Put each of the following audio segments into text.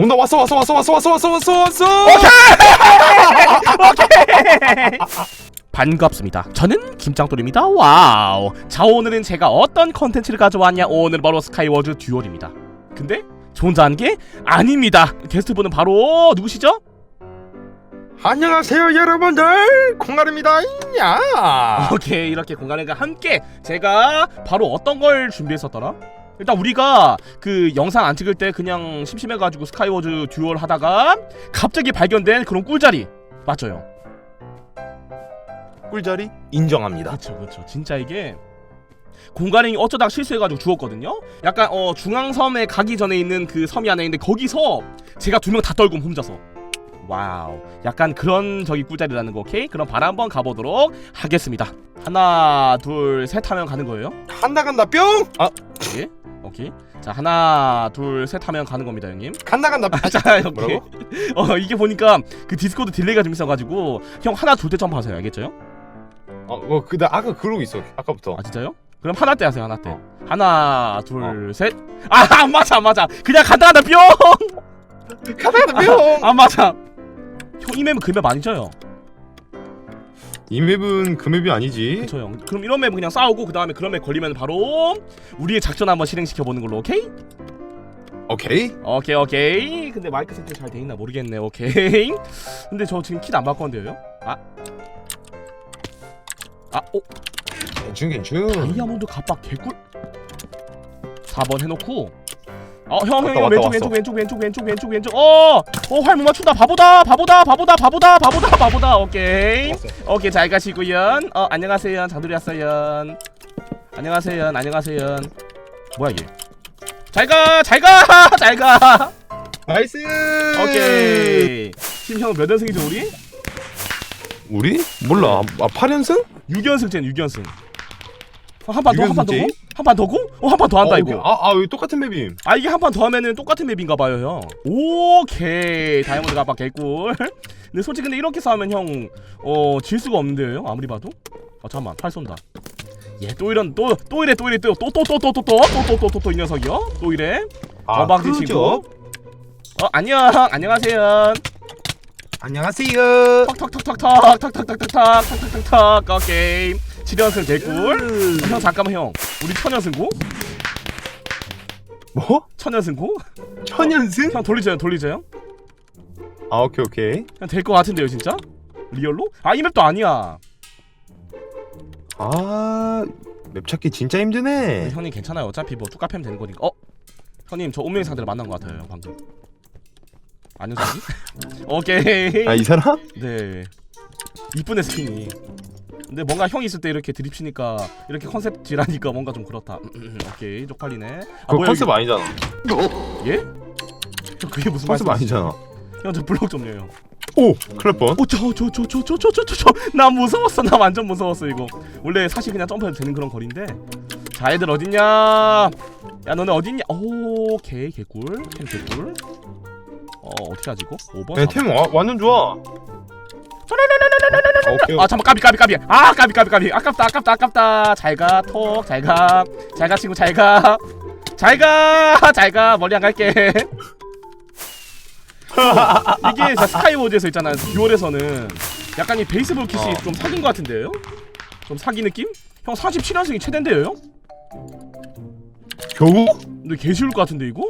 온다 왔어 왔어 왔어 왔어 왔어 왔어 왔어 왔어 반갑습니다. 저는 김짱돌입니다. 와우. 자 오늘은 제가 어떤 컨텐츠를 가져왔냐? 오늘 바로 스카이워즈 듀얼입니다. 근데 저 혼자 한 게 아닙니다. 게스트 분은 바로 누구시죠? 안녕하세요 여러분들 콩가루입니다 야 오케이 이렇게 공간과 함께 제가 바로 어떤 걸 준비했었더라? 일단 우리가 그 영상 안 찍을 때 그냥 심심해가지고 스카이워즈 듀얼 하다가 갑자기 발견된 그런 꿀자리 맞죠? 꿀자리 인정합니다 그렇죠, 그렇죠. 진짜 이게 공간이 어쩌다가 실수해가지고 죽었거든요. 약간 어 중앙섬에 가기 전에 있는 그 섬이 하나 있는데 거기서 제가 두 명 다 떨고 혼자서. 와우. 약간 그런 저기 꿀자리라는 거 오케이? 그럼 바로 한번 가보도록 하겠습니다. 하나, 둘, 셋 하면 가는 거예요. 간다 간다 뿅 아, 오케이. 자 하나, 둘, 셋 하면 가는 겁니다, 형님. 간다 간다 아, 자 이렇게. 뭐라고? 어 이게 보니까 그 디스코드 딜레이가 좀 있어가지고 형 하나 둘 때 점프하세요, 알겠죠? 어, 어 근데 아까 그러고 있어 아까부터 아 진짜요? 그럼 하나 때 하세요 하나 때 하나 둘 셋 아 안 맞아 안 맞아 그냥 간다 간다 간다 간다 뿅 뿅안 맞아 형 이 맵은 그맵 아니죠 형? 이 맵은 그 맵이 아니지. 그쵸 형. 그럼 이런 맵은 그냥 싸우고 그 다음에 그런 맵 걸리면 바로 우리의 작전 한번 실행시켜보는 걸로 오케이? 오케이. 오케이 오케이. 근데 마이크 세팅 잘 돼있나 모르겠네 오케이. 근데 저 지금 킷안 바꿨는데요 아? 아, 오, 괜춘 괜춘. 다이아몬드 갑박 개꿀. 4번 해놓고 어형 왔다, 형 왔다, 왼쪽 왔어. 왼쪽 왼쪽 왼쪽 왼쪽 왼쪽 왼쪽. 어어활 못 맞춘다. 바보다 바보다 바보다 바보다 바보다 바보다. 오케이. 왔어. 오케이 잘 가시고요. 어 안녕하세요. 장돌이 왔어요. 안녕하세요. 안녕하세요. 뭐야 이게? 잘가 잘가 잘가. 나이스! 오케이. 지금 형몇 연승이죠 우리? 우리? 몰라. 아 8연승? 6연승 쟤는 6연승. 어, 한판 더 한판 육연승 한 판 더고 어 한 판 더 한다 이거 아아왜 똑같은 맵임 아 이게 한 판 더 하면은 똑같은 맵인가 봐요 형 오케이 다이아몬드 가방 개꿀 근데 솔직히 근데 이렇게 싸우면 형 어 질 수가 없는데요 아무리 봐도 아 잠깐만 팔 쏜다 얘 또 이런 또 또 이래 또 이래 또 또 또 또 또 또 또 또 또또또이 녀석이요 또 이래 아, 그죠? 친구 어 안녕 안녕하세요 안녕하세요 턱턱턱턱턱턱턱턱턱턱턱턱턱 오케 이 7연승 개꿀 형 잠깐만 형 우리 천연승고? 뭐? 천연승고? 천연승? 형 돌리죠 돌리죠 아 오케이 오케이 그냥 될것 같은데요 진짜? 리얼로? 아 이 맵도 아니야 아 맵 찾기 진짜 힘드네 형님 괜찮아요 어차피 뭐 뚜까패면 되는 거니까 어? 형님 저 운명의 상대를 만난 것 같아요 방금 사기? 오케이 아 이 사람? 네 이쁘네 스킨이 근데 뭔가 형이 있을 때 이렇게 드립치니까 이렇게 컨셉 지라니까 뭔가 좀 그렇다. 오케이. 쪽팔리네. 아그 컨셉 아니잖아. 여기- 예? 형 그게 무슨 컨셉 말씀이세요? 아니잖아. 형저 블록 좀요 형. 오! 큰일 뻔 오저저저저저저저저저. 나 무서웠어. 나 완전 무서웠어 이거. 원래 사실 그냥 점프해도 되는 그런 거리인데. 자 애들 어딨냐? 야 너네 어딨냐? 오케이 개꿀. 템 개꿀. 어 어떻게 하지 이거 5번 야, 템 와, 완전 좋아 아, 오케이 아 잠깐 까비 까비 까비 아 까비 까비 까비 아깝다 아깝다 아깝다 잘가 톡 잘가 잘가 친구 잘가 잘가 잘가 멀리 안 갈게 이게 진짜 스카이워즈에서 있잖아요 듀얼에서는 약간 이 베이스볼 킷이 어. 좀 사귄 것 같은데요? 좀 사기 느낌? 형 47연승이 최대인데요 형? 겨우? 근데 개 쉬울 것 같은데 이거?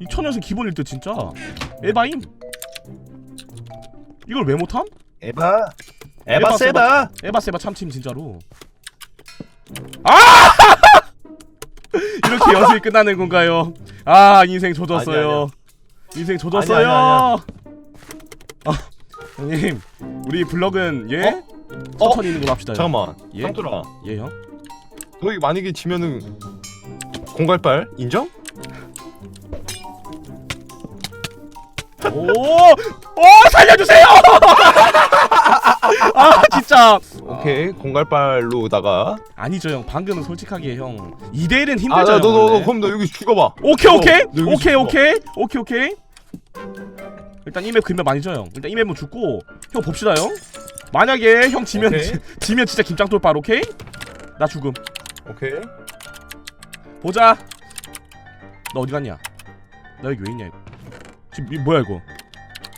이 천연승 기본일 듯 진짜 에바임 이걸 왜 못함? 에바 에바 세다 에바 세바 참팀 진짜로 아! 이렇게 연습이 끝나는 건가요? 아 인생 조졌어요 아니야, 인생 조졌어요 아니야, 아, 형님 우리 블럭은 예? 어? 천천히 있는 걸로 합시다 잠깐만 예? 쌍뚜라 예 형? 너희 만약에 지면은 공갈빨 인정? 오! 오 살려주세요! 아 진짜. 오케이 공갈빨로다가. 아니죠 형. 방금은 솔직하게 형 2대 1은 힘들죠 아너너 형, 너, 너, 원래. 그럼 너 여기 죽어봐. 오케이 어, 오케이? 너 여기서 오케이 죽어. 오케이? 오케이 오케이? 일단 이맵 그맵 아니죠 형. 일단 이 맵은 죽고 형 봅시다 형. 만약에 형 지면 오케이. 지, 지면 진짜 김장 돌발 오케이? 나 죽음. 오케이. 보자. 너 어디 갔냐? 나 여기 왜 있냐 이거 지금 이 뭐야 이거?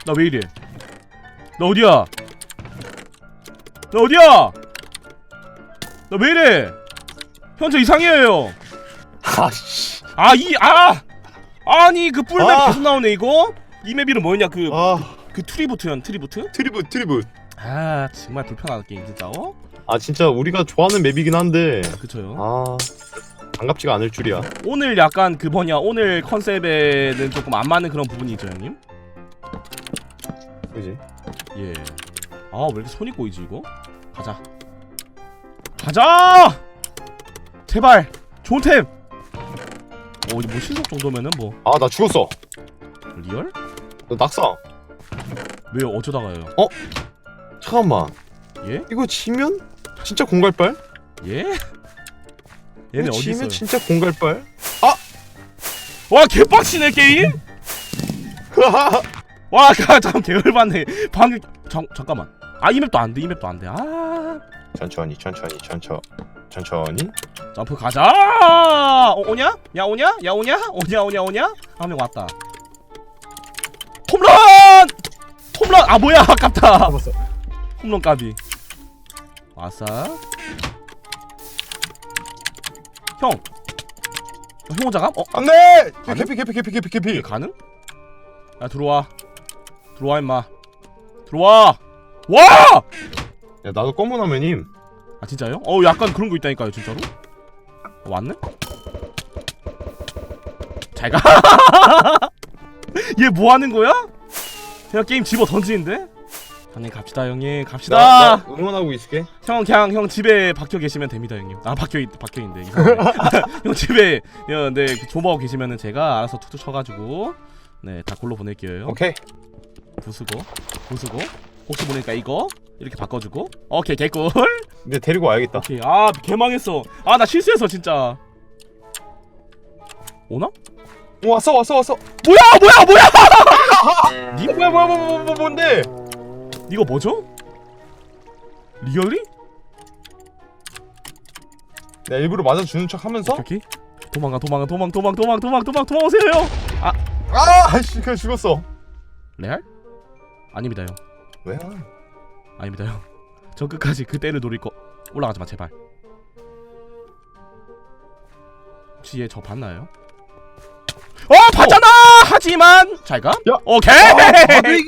나 왜 이래? 나 어디야? 나 어디야? 나 왜 이래? 형저 이상해요. 아씨. 아이 아! 아니 그 뿔맵 아. 계속 나오네 이거? 이 맵 이름 뭐였냐 그그아 트리부트현 트리부트? 트리브 트리브. 아 정말 불편한 게임 진짜 어? 아 진짜 우리가 좋아하는 맵이긴 한데. 그쳐요 아 반갑지가 않을 줄이야. 오늘 약간 그 뭐냐 오늘 컨셉에는 조금 안 맞는 그런 부분이 있죠 형님 그지? 예. 아, 왜 이렇게 손이 꼬이지, 이거? 가자. 가자! 제발! 좋은 템! 어, 이제 뭐 신속 정도면은 뭐. 아 나 죽었어. 리얼? 너 낙사. 왜 어쩌다가요? 잠깐만. 예? 이거 지면 진짜 공갈발? 예? 얘네 어디 있어요? 지면 진짜 공갈발? 와, 개빡치네, 게임? 와, 가, 잠 개열받네. 방금, 잠, 잠깐만. 아, 이 맵도 안 돼, 이 맵도 안 돼. 아, 천천히 천천히 천천 천천히. 점프 가자! 어, 오냐? 야, 오냐? 야, 오냐? 오냐, 오냐, 오냐? 한 명 왔다. 홈런! 홈런! 아, 뭐야, 아깝다. 잡았어. 홈런 까비 아싸 형! 어, 형 혼자 감? 어? 안돼. 아니? 개피 개피 개피 개피 개피. 가능? 야 들어와 들어와 임마 들어와 와! 야 나도 검은 화면임. 아 진짜요? 어 약간 그런 거 있다니까요 진짜로 어, 왔네? 잘가 얘 뭐하는 거야? 그냥 게임 집어 던지는데? 형님 갑시다 형님 갑시다 나, 나 응원하고 있을게. 형 그냥 형 집에 박혀 계시면 됩니다 형님. 아 박혀 있 박혀 있는데 이상하네. 형 집에 형, 네그 조마하고 계시면은 제가 알아서 툭툭 쳐가지고 네다 골로 보낼게요. 형. 오케이. 부수고 부수고 혹시 보니까 이거 이렇게 바꿔주고 오케이 개꿀. 근데 데리고 와야겠다. 오케이 아 개망했어. 아 나 실수했어 진짜. 오나? 오, 왔어 왔어 왔어. 뭐야 뭐야 뭐야? 니 뭐야 뭐야 뭐야 뭐 뭔데? 이거 뭐죠? 리얼리? 내가 일부러 맞아 주는 척 하면서 오케이. 도망가 도망가 도망 도망 도망 도망 도망 도망오세요 형. 아, 아 씨 그냥 죽었어. 레알? 아닙니다 형. 왜야? 아닙니다 형. 저 끝까지 그때를 노릴 거 올라가지 마 제발. 혹시 얘 저 봤나요? 어 봤잖아. 하지만 잘 가. 야. 오케이. 다들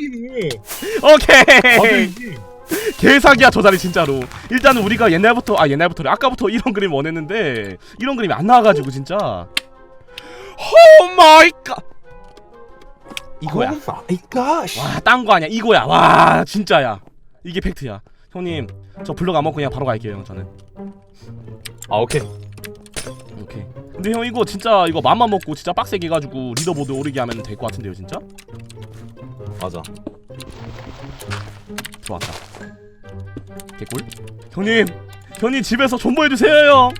오케이. 개사기야 저 자리 진짜로. 일단은 우리가 옛날부터 아 옛날부터 아까부터 이런 그림 원했는데 이런 그림이 안 나와가지고 진짜. 오 마이 갓. 이거야. 오 마이 갓. 와, 딴 거 아니야. 이거야. 와, 진짜야. 이게 팩트야. 형님, 저 블럭 안 먹고 그냥 바로 갈게요, 형 저는. 아 오케이. 오케이. 근데 형 이거 진짜 이거 맘만 먹고 진짜 빡세게 해가지고 리더보드 오르게 하면 될 것 같은데요, 진짜? 맞아. 들어왔다. 개꿀. 형님, 형님 집에서 존버해 주세요, 형.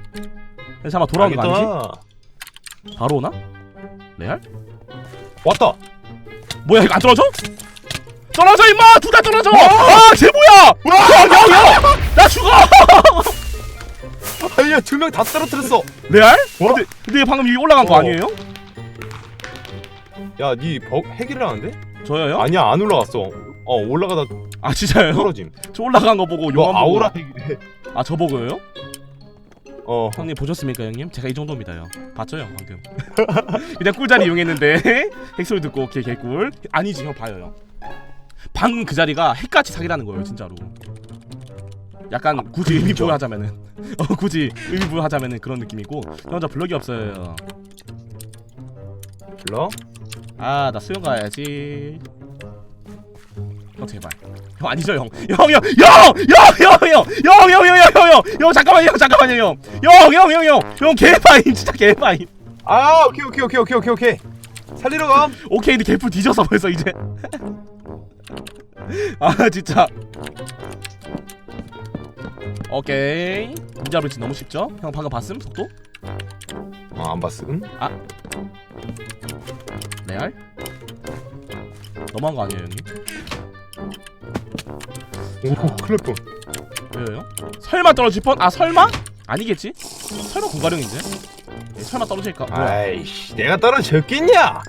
야, 잠깐 돌아오는 거 아니지? 알겠다. 바로 오나? 레알? 왔다. 뭐야 이거 안 떨어져? 떨어져 임마! 둘 다 떨어져! 아, 쟤 뭐야? 형! 나 죽어! 아니야 두 명다 떨어뜨렸어. 레알? 와. 근데, 근데 방금 위에 올라간 거 어. 아니에요? 야니 핵이를 하는데? 저요, 형? 아니야 안 올라갔어. 어 올라가다 아 진짜요? 떨어짐. 저 올라간 거 보고 너 용암 보고 아우라 핵이래. 아 저 보고요? 어. 형님 보셨습니까 형님? 제가 이 정도입니다 형 봤죠 형 방금 그냥 꿀자리 이용했는데 핵소리 듣고 오케이 개꿀 아니지 형 봐요 형 방금 그 자리가 핵같이 사기라는 거예요 진짜로 약간 굳이 의미. 부여하자면은 어 굳이 의미 부여하자면은 그런 느낌이고 형저 블럭이 없어요 불러? 아나 수영 가야지 형 제발 형 아니죠 형형형형형형형형형형형형 잠깐만요 형 잠깐만요 형형형형형 개파임 진짜 개파임 아 오케이 오케이 오케이 오케이 오케이 오케이. 살리러 가. 오케이 근데 개풀 뒤졌어 벌써 이제 아 진짜 오케이 문자 브리치 너무 쉽죠? 형 방금 봤음 속도? 아 안 봤음. 레알? 너무한 거 아니에요 형님? 오 큰일 뻔. 왜요? 설마 떨어질 뻔? 아 설마? 아니겠지? 설마 공가령인데? 예, 설마 떨어질까? 뭐야? 아이씨 내가 떨어졌겠냐?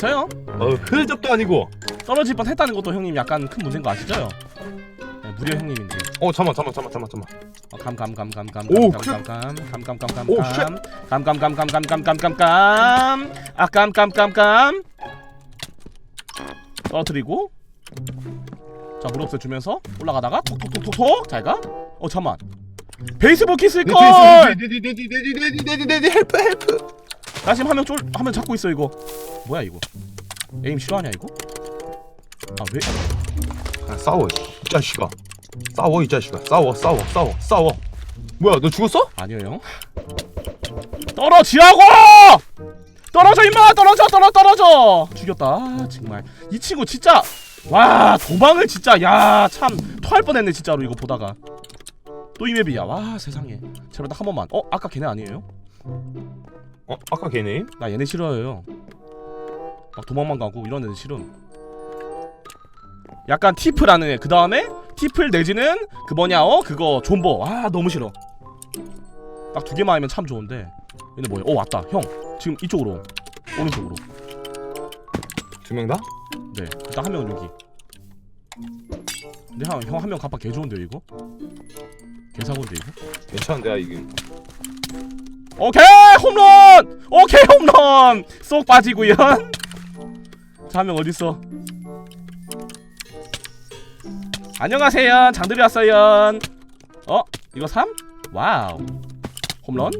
맞아요 어 흘접도 아니고 떨어질 뻔 했다는 것도 형님 약간 큰 문제인 거 아시죠? 네, 무려 형님인데 어 잠만 잠만 잠만 잠만 잠만 어, 감감감감감 오, 감감감감 오, 감감감감감감감감감감감감 아 깜깜깜깜 떨어뜨리고 자 무릎 주면서 올라가다가 톡톡톡톡톡 잘가 어 잠만 베이스볼 킷을 걸! 네네네네네네네네네네 헬프 헬프 나 지금 화면 쫄 화면 잡고 있어 이거 뭐야 이거 에임 싫어하냐 이거 아왜 아, 싸워 이 자식아 싸워 이 자식아. 싸워 싸워 싸워 싸워. 뭐야 너 죽었어? 아니요 형. 떨어지라고! 떨어져 임마! 떨어져 떨어 떨어져! 죽였다. 아, 정말. 이 친구 진짜 와 도망을 진짜 야참 토할 뻔했네 진짜로 이거 보다가. 또 이 맵이야. 와 세상에. 제발 딱 한 번만. 어 아까 걔네 아니에요? 어 아까 걔네? 나 얘네 싫어해요. 막 도망만 가고 이런 애들 싫음. 약간 티프라는 애그 다음에 티플 내지는 그 뭐냐 어? 그거 존버. 아 너무 싫어. 딱 두 개만 하면 참 좋은데. 얘네 뭐야? 어 왔다. 형 지금 이쪽으로. 오른쪽으로. 두 명 다? 네 일단 한 명은 여기. 근데 형 한 명 갑박 개 좋은데요 이거? 개사고인데 이거? 괜찮은데 야 이게. 오케이 홈런! 오케이 홈런! 쏙 빠지구요. 자한 명 어딨어 안녕하세요. 장들이 왔어요. 어? 이거 3 와우. 홈런?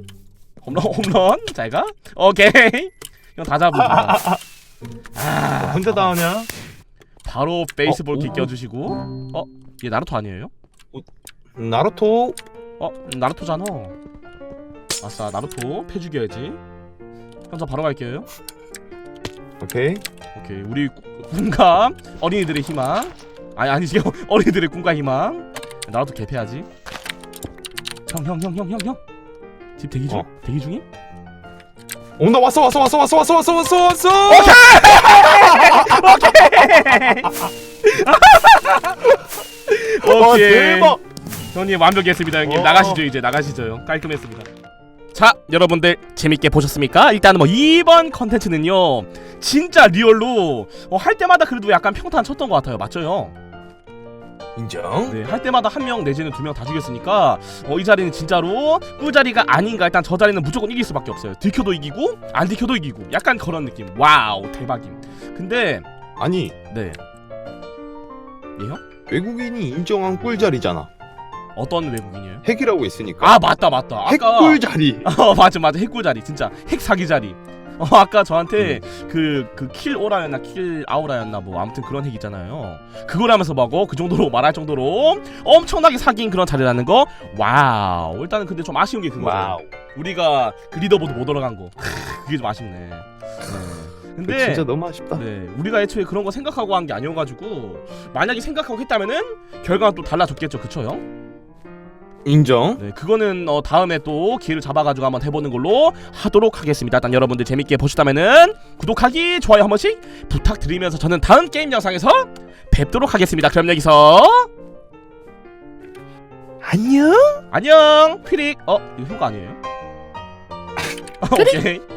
홈런 홈런? 잘가? 오케이. 형다 잡은다 아 혼자 다 하냐? 바로 베이스볼 어, 킥 오. 껴주시고. 어 얘 나루토 아니에요? 나루토? 어? 나루토잖아. 아싸 나루토 패 죽여야지. 형저 바로 갈게요. 오케이. 오케이. 우리 꾸- 꿈감 어린이들의 희망 아니 아니지. 형 어린이들의 꿈과 희망. 나라도 개패하지. 형 형 형 형 형형집 대기 중? 어. 대기 중임? 온다 왔어 왔어 왔어 왔어 왔어 왔어 왔어 왔어. 와 오케이. 대박. 형님 완벽했습니다 형님. 어. 나가시죠 이제. 나가시죠 형. 깔끔했습니다. 자 여러분들 재밌게 보셨습니까? 일단 뭐 이번 컨텐츠는요 진짜 리얼로 어, 할 때마다 그래도 약간 평탄 쳤던 것 같아요. 맞죠 형? 인정. 네, 할 때마다 한 명 내지는 두 명 다 죽였으니까 어, 이 자리는 진짜로 꿀자리가 아닌가 일단 저 자리는 무조건 이길 수밖에 없어요. 들켜도 이기고 안 들켜도 이기고. 약간 그런 느낌. 와우 대박임. 근데 아니 네. 예요? 외국인이 인정한 꿀자리잖아. 어떤 외국인이에요? 핵이라고 했으니까. 아 맞다 맞다. 아까 핵꿀자리. 어 맞아 맞아. 핵꿀 자리. 진짜 핵 사기 자리 어 아까 저한테 그 그 킬 오라였나 킬 아우라였나 뭐 아무튼 그런 핵 있잖아요. 그거라면서 막어 그 정도로 말할 정도로 엄청나게 사기인 그런 자리라는 거? 와우. 일단은 근데 좀 아쉬운 게 그거죠 우리가 그 리더보드 못 올라간 거. 크, 그게 좀 아쉽네. 네. 근데 그 진짜 너무 아쉽다. 네 우리가 애초에 그런 거 생각하고 한 게 아니어가지고 만약에 생각하고 했다면은 결과가 또 달라졌겠죠. 그쵸 형? 인정 네, 그거는 어, 다음에 또 기회를 잡아가지고 한번 해보는 걸로 하도록 하겠습니다. 일단 여러분들 재밌게 보셨다면은 구독하기, 좋아요 한 번씩 부탁드리면서 저는 다음 게임 영상에서 뵙도록 하겠습니다. 그럼 여기서 안녕 안녕, 피릭. 어, 이거 형거 아니에요? 오케이.